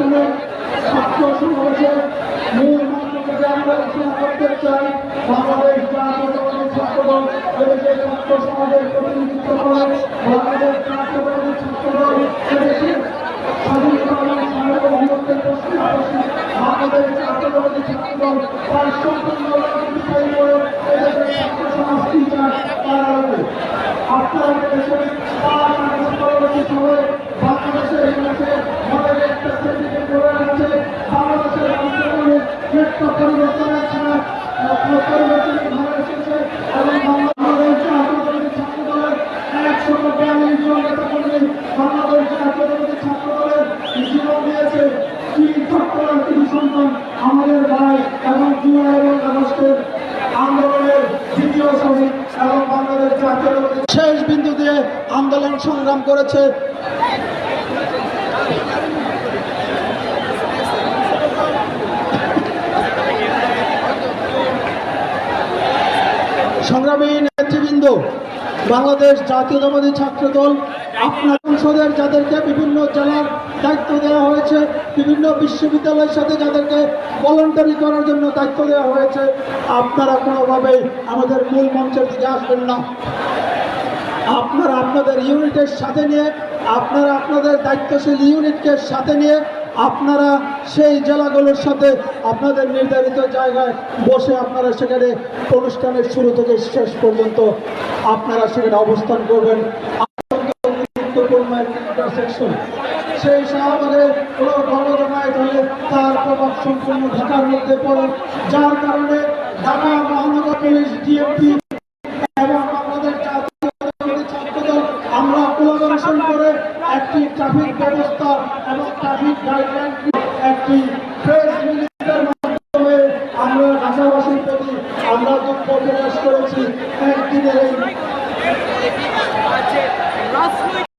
মাধ্যমে ছাত্র সমাবেশের মূল মাধ্যমে আমরা ঘোষণা করতে চাই বাংলাদেশ জাতীয়তাবাদী আমাদের ভাই এবং জুলাই এবং আন্দোলনের দ্বিতীয় শহীদ এবং বাংলাদেশ শেষ বিন্দু দিয়ে আন্দোলন সংগ্রাম করেছে। সংগ্রামী নেতৃবৃন্দ, বাংলাদেশ জাতীয়তাবাদী ছাত্র দল, আপনার সংসদের যাদেরকে বিভিন্ন জেলার দায়িত্ব দেওয়া হয়েছে, বিভিন্ন বিশ্ববিদ্যালয়ের সাথে যাদেরকে ভলেন্টারি করার জন্য দায়িত্ব দেওয়া হয়েছে, আপনারা কোনোভাবেই আমাদের মূল মঞ্চের দিকে আসবেন না। আপনারা আপনাদের ইউনিটের সাথে নিয়ে, আপনারা আপনাদের দায়িত্বশীল ইউনিটকে সাথে নিয়ে আপনারা সেই জেলাগুলোর সাথে আপনাদের নির্ধারিত জায়গায় বসে আপনারা সেখানে অনুষ্ঠানের শুরু থেকে শেষ পর্যন্ত আপনারা সেখানে অবস্থান করবেন। সেই শাহবাগে কোনো গণজমায়েত হলে তার প্রভাব সম্পূর্ণ ঢাকার মধ্যে পড়ে। যার কারণে ঢাকা মহানগর পুলিশ ডিএমপি এবং আমরা করে একটি ট্রাফিক ব্যবস্থা এবং ট্রাফিক গাইডলাইন একটি প্রেস রিলিজের মাধ্যমে আমরা ভাষাভাষীর প্রতি আমরা দুঃখ প্রকাশ করেছি। একদিনের এই